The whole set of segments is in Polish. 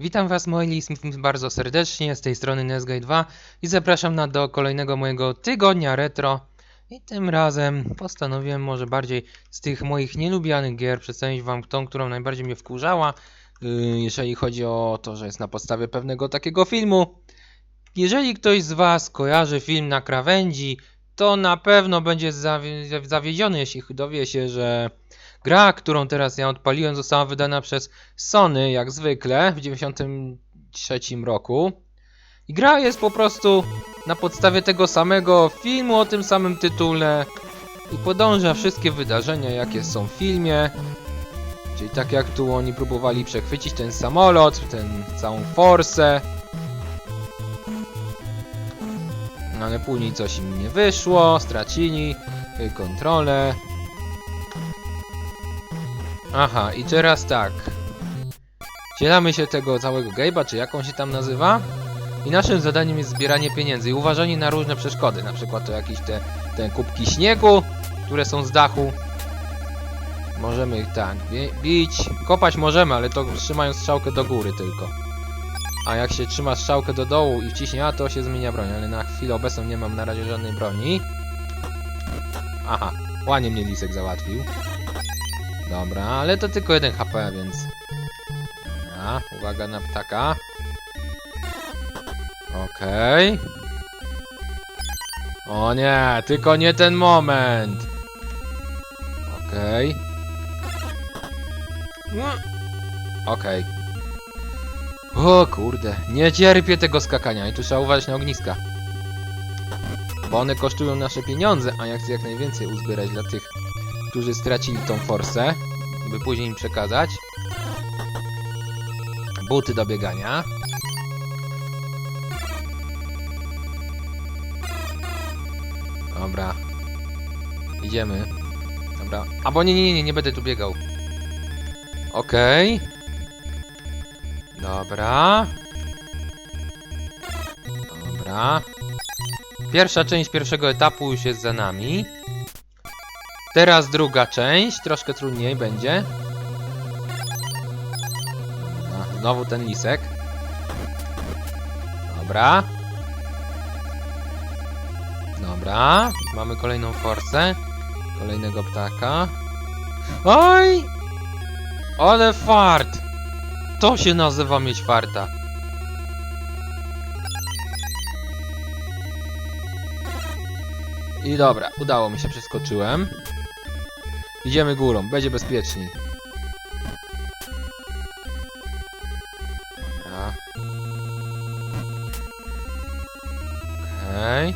Witam Was moi bardzo serdecznie, z tej strony Nesgate 2 i zapraszam na do kolejnego mojego tygodnia retro. I tym razem postanowiłem może bardziej z tych moich nielubianych gier przedstawić Wam tą, którą najbardziej mnie wkurzała, yy, jeżeli chodzi o to, że jest na podstawie pewnego takiego filmu. Jeżeli ktoś z Was kojarzy film na krawędzi, to na pewno będzie zawie- zawiedziony, jeśli dowie się, że gra, którą teraz ja odpaliłem, została wydana przez Sony, jak zwykle, w 93 roku. I gra jest po prostu na podstawie tego samego filmu o tym samym tytule i podąża wszystkie wydarzenia, jakie są w filmie. Czyli tak jak tu oni próbowali przechwycić ten samolot, ten całą forsę. No ale później coś im nie wyszło, stracili y, kontrolę. Aha, i teraz tak. Wcielamy się tego całego Gabe'a, czy jak on się tam nazywa. I naszym zadaniem jest zbieranie pieniędzy i uważanie na różne przeszkody. Na przykład to jakieś te, te kubki śniegu, które są z dachu. Możemy ich tak bi- bić. Kopać możemy, ale to trzymając strzałkę do góry tylko. A jak się trzyma strzałkę do dołu i wciśnie A, to się zmienia broń. Ale na chwilę obecną nie mam na razie żadnej broni. Aha, ładnie mnie lisek załatwił. Dobra, ale to tylko jeden HP, więc... Dobra, uwaga na ptaka. Okej. O nie, tylko nie ten moment. Okej. Mm. Okej. O kurde, nie cierpię tego skakania i tu trzeba uważać na ogniska. Bo one kosztują nasze pieniądze, a ja chcę jak najwięcej uzbierać dla tych, którzy stracili tą forsę, by później im przekazać. Buty do biegania. Dobra. Idziemy. Dobra. A bo nie, nie, nie, nie, będę tu biegał. Okej. Dobra. Dobra. Pierwsza część pierwszego etapu już jest za nami. Teraz druga część, troszkę trudniej będzie. A, znowu ten lisek. Dobra. Dobra, mamy kolejną forsę. Kolejnego ptaka. Oj! Ale fart! To się nazywa mieć farta. I dobra, udało mi się, przeskoczyłem. Idziemy górą, będzie bezpieczniej. Dobra. Okej.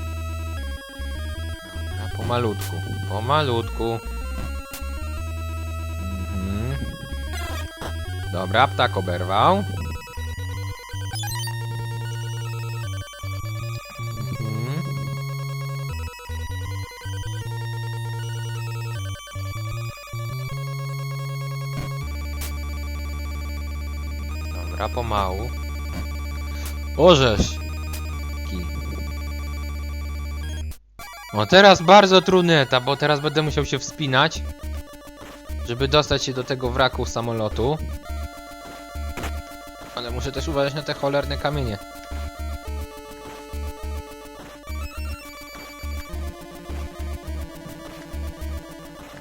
Dobra, pomalutku, pomalutku. Mhm. Dobra, ptak oberwał. Dobra, pomału. Orzesz! Ki. O, teraz bardzo trudny etap, bo teraz będę musiał się wspinać, żeby dostać się do tego wraku samolotu. Ale muszę też uważać na te cholerne kamienie.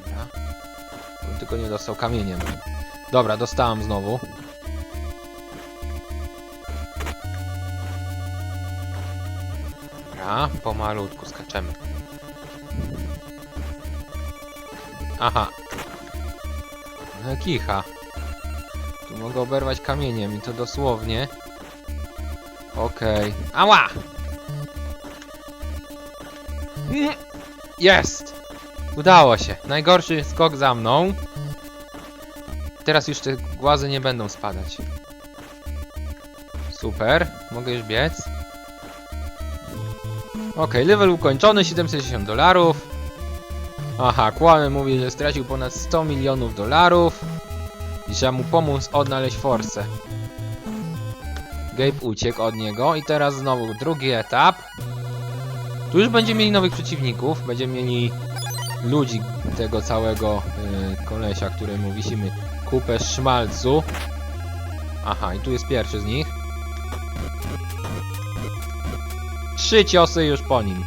Dobra. Bym tylko nie dostał kamieniem. Dobra, dostałem znowu. Dobra, pomalutku skaczemy. Aha. No, Kicha. Tu mogę oberwać kamieniem i to dosłownie. Okej. Ała! Mm, Jest! Udało się. Najgorszy skok za mną. Teraz już te głazy nie będą spadać. Super. Mogę już biec. Okej, level ukończony, 760 dolarów. Aha, Kłamy mówi, że stracił ponad 100 milionów dolarów i trzeba mu pomóc odnaleźć forsę. Gabe uciekł od niego i teraz znowu drugi etap. Tu już będziemy mieli nowych przeciwników, będziemy mieli ludzi tego całego y, kolesia, któremu wisimy kupę szmalcu. Aha, i tu jest pierwszy z nich. Trzy ciosy już po nim.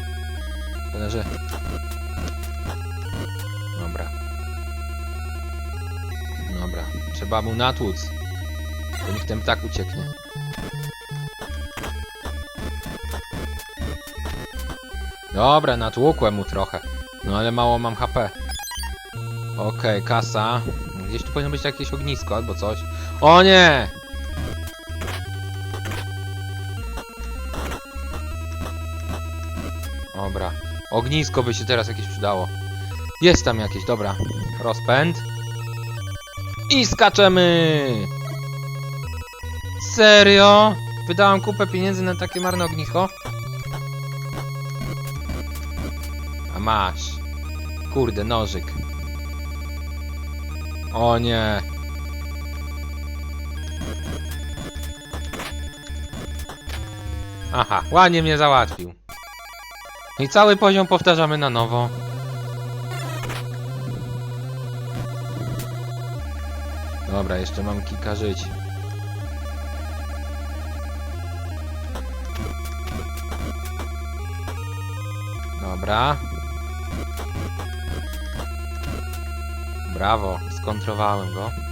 Tyle, że... Dobra. Dobra, trzeba mu natłuc. To niech ten ptak ucieknie. Dobra, natłukłem mu trochę. No ale mało mam HP. Okej, kasa. Gdzieś tu powinno być jakieś ognisko albo coś. O nie! Dobra. Ognisko by się teraz jakieś przydało. Jest tam jakieś, dobra. Rozpęd. I skaczemy! Serio? Wydałam kupę pieniędzy na takie marne ognisko? A masz. Kurde, nożyk. O nie. Aha, ładnie mnie załatwił. I cały poziom powtarzamy na nowo. Dobra, jeszcze mam kilka żyć. Dobra. Brawo, skontrowałem go.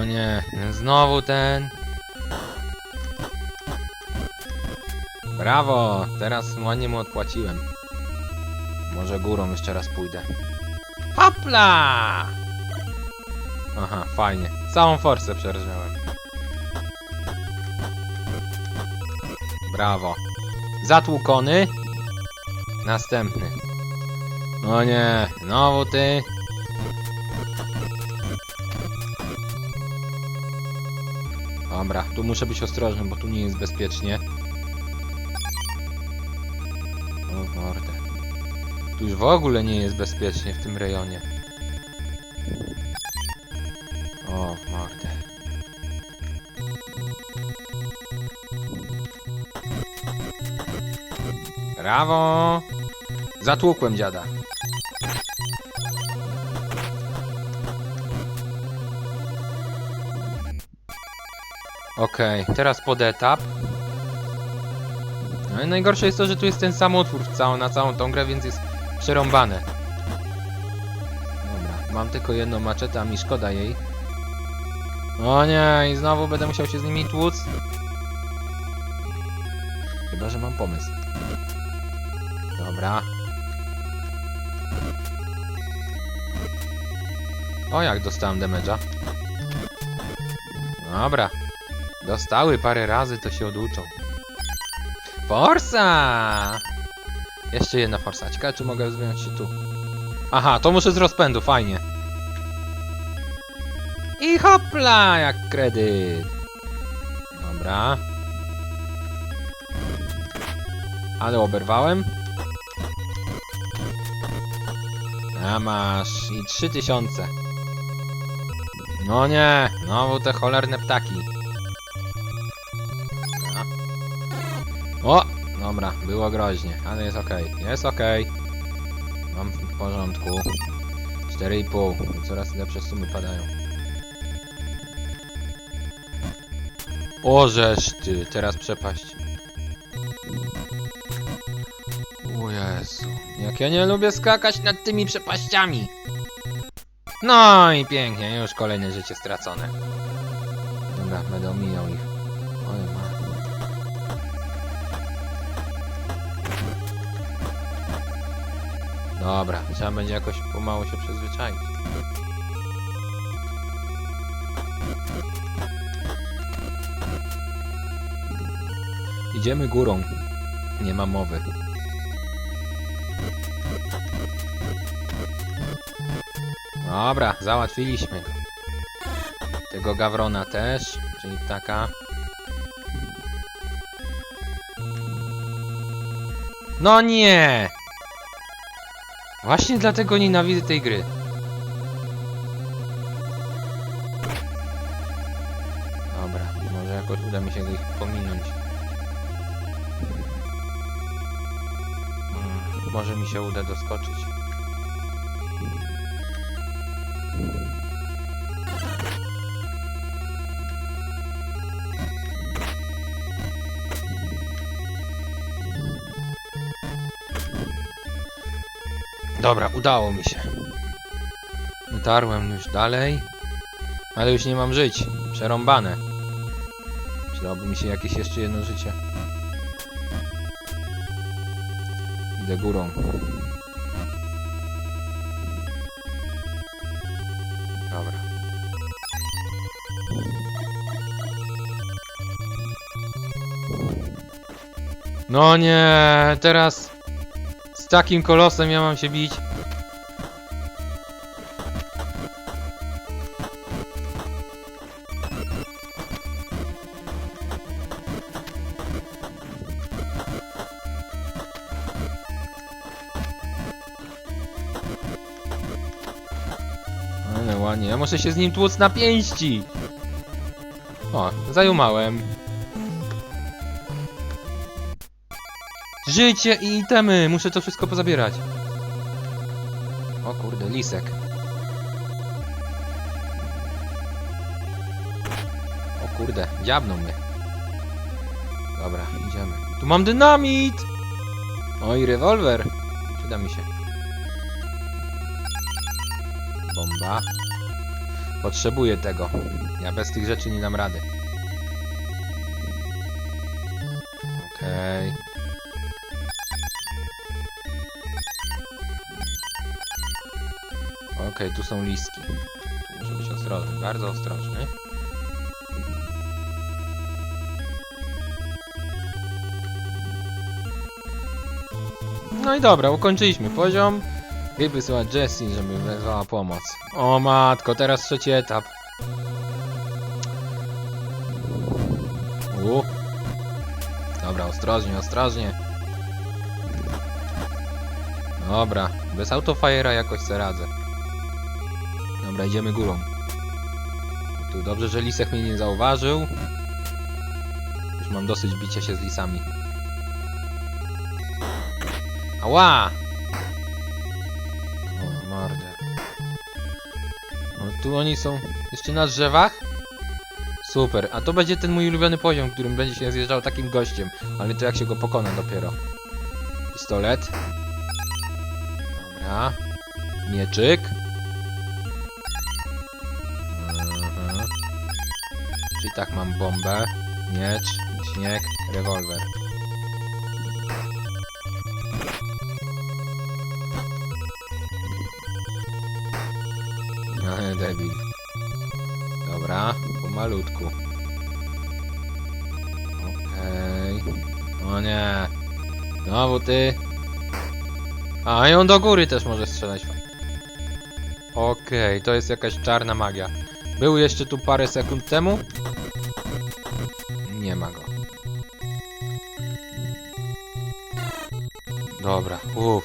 O nie, znowu ten. Brawo, teraz ładnie mu odpłaciłem. Może górą jeszcze raz pójdę. Hopla! Aha, fajnie. Całą forsę przerżnąłem. Brawo. Zatłukony. Następny. O nie, znowu ty. Dobra, tu muszę być ostrożny, bo tu nie jest bezpiecznie. O mordę. Tu już w ogóle nie jest bezpiecznie w tym rejonie. O mordę. Brawo! Zatłukłem dziada. Okej, teraz pod etap. No i najgorsze jest to, że tu jest ten sam utwór w całą, na całą tą grę, więc jest przerąbane. Dobra, mam tylko jedną maczetę, a mi szkoda jej. O nie, i znowu będę musiał się z nimi tłuc. Chyba, że mam pomysł. Dobra. O, jak dostałem damage'a. Dobra. Dostały parę razy, to się oduczą. Forsa! Jeszcze jedna forsa. Czy mogę zmieniać się tu. Aha, to muszę z rozpędu, fajnie. I hopla, jak kredyt. Dobra. Ale oberwałem. A masz i 3000. No nie, znowu te cholerne ptaki. Dobra, było groźnie, ale jest okej, jest okej. Mam w porządku. 4,5, coraz lepsze sumy padają. O, żeż ty, teraz przepaść. O Jezu, jak ja nie lubię skakać nad tymi przepaściami. No i pięknie, już kolejne życie stracone. Dobra, będę omijał ich. Dobra, trzeba będzie jakoś pomału się przyzwyczaić. Idziemy górą. Nie ma mowy. Dobra, załatwiliśmy go. Tego gawrona też, czyli taka. No nie! Właśnie dlatego nienawidzę tej gry. Dobra, może jakoś uda mi się ich pominąć. Mm. może mi się uda doskoczyć. Dobra, udało mi się. Dotarłem już dalej, ale już nie mam żyć. Przerąbane. Przydałoby mi się jakieś jeszcze jedno życie. Idę górą. Dobra. No nie, teraz takim kolosem ja mam się bić. Ale ładnie, ja muszę się z nim tłuc na pięści. O, zajumałem. Życie i itemy, muszę to wszystko pozabierać. O kurde, lisek. O kurde, dziabnął mnie. Dobra, idziemy. Tu mam dynamit! Oj, rewolwer. Przyda mi się. Bomba. Potrzebuję tego. Ja bez tych rzeczy nie dam rady. Okej. Okej, tu są listki. Muszę być ostrożny, bardzo ostrożny. No i dobra, ukończyliśmy poziom. I wysłać Jessie, żeby wezwała pomoc. O matko, teraz trzeci etap. U. Dobra, ostrożnie, ostrożnie. Dobra, bez autofajera jakoś se radzę. Dobra, idziemy górą. Tu dobrze, że lisek mnie nie zauważył. Już mam dosyć bicia się z lisami. Ała! O, mordę. O, tu oni są jeszcze na drzewach? Super, a to będzie ten mój ulubiony poziom, którym będzie się zjeżdżał takim gościem. Ale to jak się go pokona dopiero. Pistolet. Dobra. Mieczyk. Czyli tak mam bombę, miecz, śnieg, rewolwer. Ale debil. Dobra, pomalutku. Okej. O nie. Znowu ty. A, i on do góry też może strzelać. Okej, to jest jakaś czarna magia. Był jeszcze tu parę sekund temu. Nie ma go. Dobra, uff.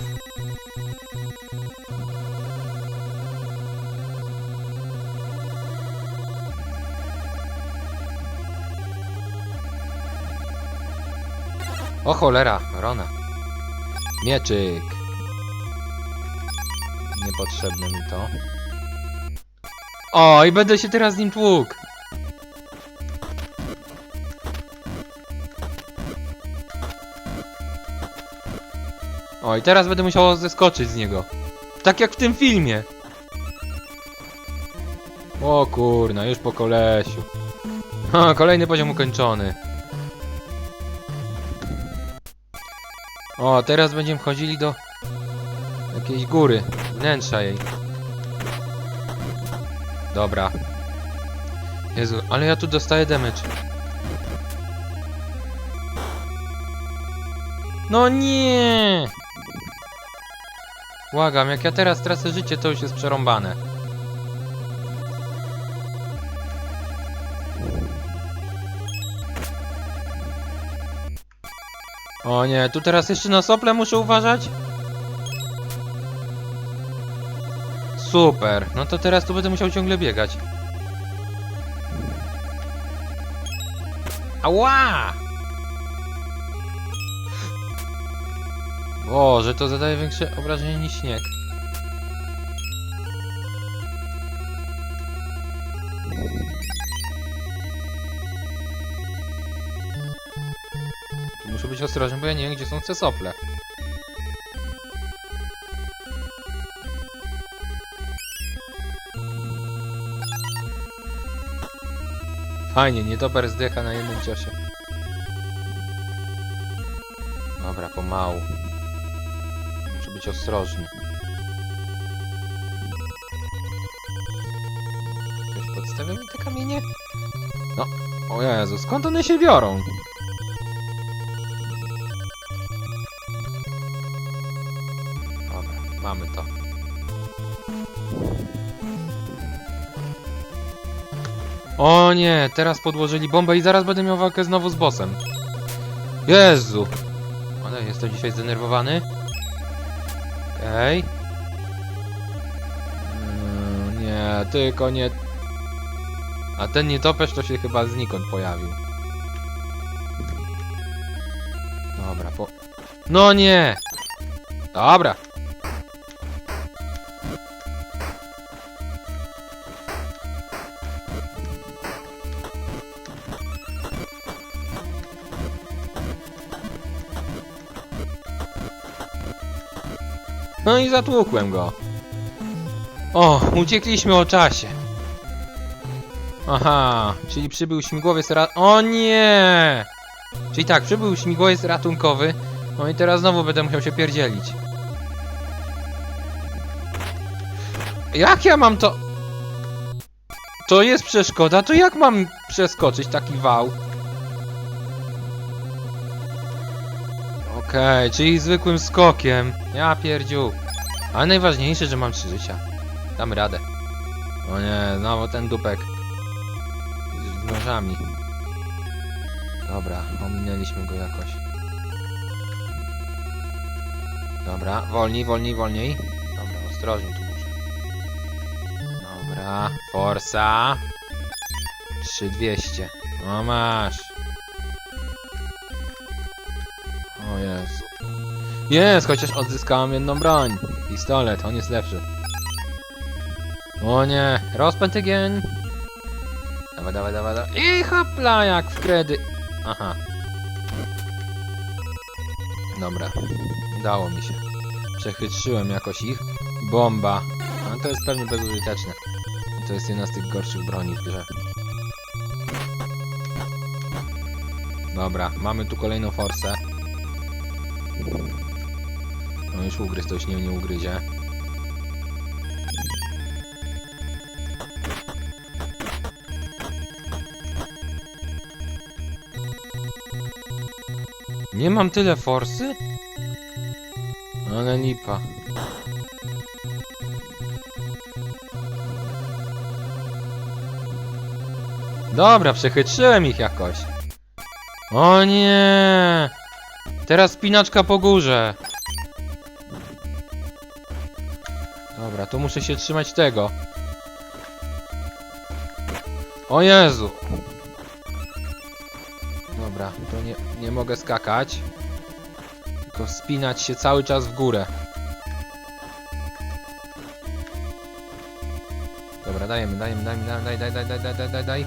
O cholera, Rona. Mieczyk. Niepotrzebne mi to. O, i będę się teraz z nim tłukł. O, i teraz będę musiał zeskoczyć z niego. Tak jak w tym filmie. O kurna, już po kolesiu. O, kolejny poziom ukończony. O, teraz będziemy wchodzili do jakiejś góry, wnętrza jej. Dobra. Jezu, ale ja tu dostaję damage. No nie! Błagam, jak ja teraz tracę życie, to już jest przerąbane. O nie, tu teraz jeszcze na sople muszę uważać? Super, no to teraz tu będę musiał ciągle biegać. Ała! Boże, to zadaje większe obrażenie niż śnieg. Tu muszę być ostrożny, bo ja nie wiem, gdzie są te sople. Fajnie, nietoper zdycha na jednym ciosie. Dobra, pomału. Być ostrożny. Ktoś podstawia mi te kamienie? No, o Jezu, skąd one się biorą? Dobra, mamy to. O nie, teraz podłożyli bombę i zaraz będę miał walkę znowu z bossem. Jezu! Ale jestem dzisiaj zdenerwowany. Okej. Mm, nie, tylko nie... A ten nietoperz to się chyba znikąd pojawił. Dobra, po... No nie! Dobra. No i zatłukłem go. O, uciekliśmy o czasie. Aha, czyli przybył śmigłowiec rat... O nie! Czyli tak, przybył śmigłowiec ratunkowy. No i teraz znowu będę musiał się pierdzielić. Jak ja mam to... To jest przeszkoda, to jak mam przeskoczyć taki wał? Okej, czyli zwykłym skokiem. Ja pierdziu. Ale najważniejsze, że mam trzy życia. Dam radę. O nie, znowu ten dupek. Z nożami. Dobra, ominęliśmy go jakoś. Dobra, wolniej, wolniej, wolniej. Dobra, ostrożnie tu muszę. Dobra, forsa. 3200. O masz. O Jezu. Jest, chociaż odzyskałem jedną broń. Pistolet, on jest lepszy. O nie, rozpęd again. Dawaj, dawaj, dawaj, dawaj. I hopla, jak w kredy. Aha. Dobra, udało mi się. Przechytrzyłem jakoś ich. Bomba. A to jest pewnie bezużyteczne. To jest jedna z tych gorszych broni w grze. Dobra, mamy tu kolejną forsę. No już ugryz, to już nie, nie ugryzie. Nie mam tyle forsy? Ale lipa. Dobra, przechytrzyłem ich jakoś. O nie! Teraz spinaczka po górze. Dobra, to muszę się trzymać tego. O Jezu! Dobra, to nie, nie mogę skakać. Tylko wspinać się cały czas w górę. Dobra, dajemy, dajemy, dajemy, daj, daj, daj, daj, daj, daj, daj, daj.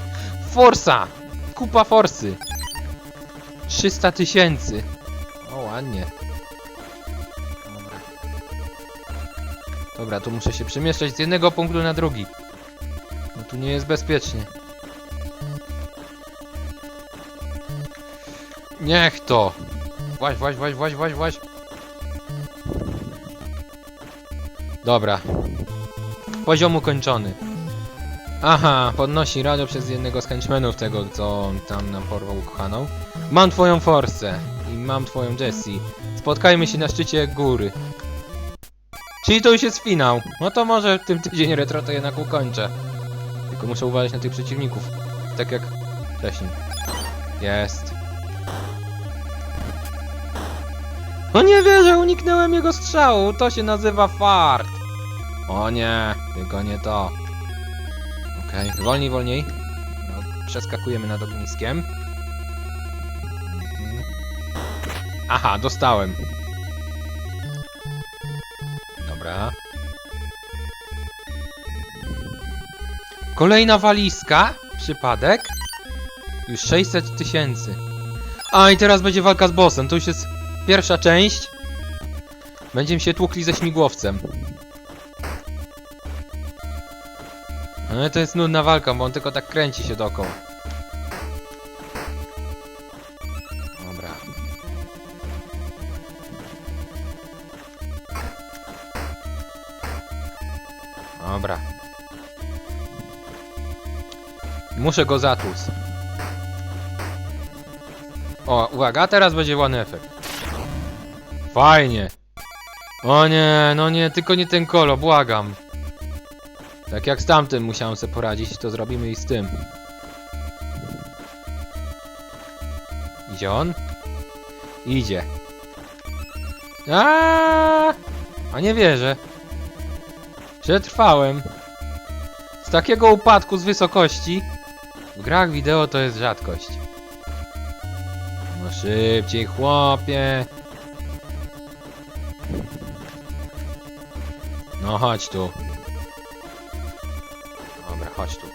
Forsa! Kupa forsy! 300 tysięcy. Ładnie. Dobra. Tu muszę się przemieszczać z jednego punktu na drugi. No tu nie jest bezpiecznie. Niech to! Właź, właź, właź, właź, właź, właź. Dobra. Poziom ukończony. Aha, podnosi radio przez jednego z henchmenów tego, co tam nam porwał ukochaną. Mam twoją forsę mam twoją Jessie. Spotkajmy się na szczycie góry. Czyli to już jest finał. No to może w tym tydzień retro to jednak ukończę. Tylko muszę uważać na tych przeciwników. Tak jak wcześniej. Jest. No nie wierzę, uniknąłem jego strzału. To się nazywa fart. O nie, tylko nie to. Okej, wolniej, wolniej. No, przeskakujemy nad ogniskiem. Aha, dostałem. Dobra. Kolejna walizka. Przypadek. Już 600 tysięcy. A i teraz będzie walka z bossem. To już jest pierwsza część. Będziemy się tłukli ze śmigłowcem. Ale to jest nudna walka, bo on tylko tak kręci się dookoła. Muszę go zatłuc. O, uwaga, teraz będzie ładny efekt. Fajnie. O nie, no nie, tylko nie ten kolo, błagam. Tak jak z tamtym musiałem sobie poradzić, to zrobimy i z tym. Idzie on? Idzie. A, A nie wierzę. Przetrwałem. Z takiego upadku z wysokości w grach wideo to jest rzadkość. No szybciej, chłopie. No chodź tu. Dobra, chodź tu.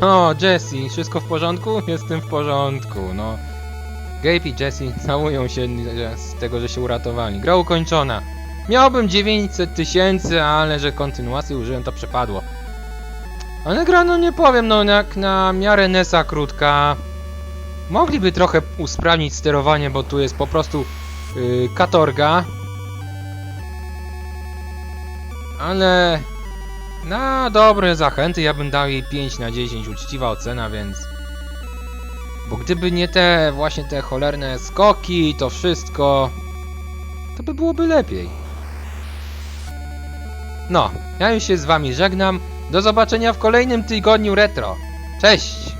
O, Jesse, wszystko w porządku? Jestem w porządku, no. Gabe i Jesse całują się z tego, że się uratowali. Gra ukończona. Miałbym 900 tysięcy, ale że kontynuacji użyłem, to przepadło. Ale gra, no nie powiem, no jak na miarę NESa krótka. Mogliby trochę usprawnić sterowanie, bo tu jest po prostu yy, katorga. Ale na dobre zachęty ja bym dał jej 5 na 10, uczciwa ocena, więc... Bo gdyby nie te właśnie te cholerne skoki, to wszystko, to by byłoby lepiej. No, ja już się z wami żegnam. Do zobaczenia w kolejnym tygodniu retro. Cześć!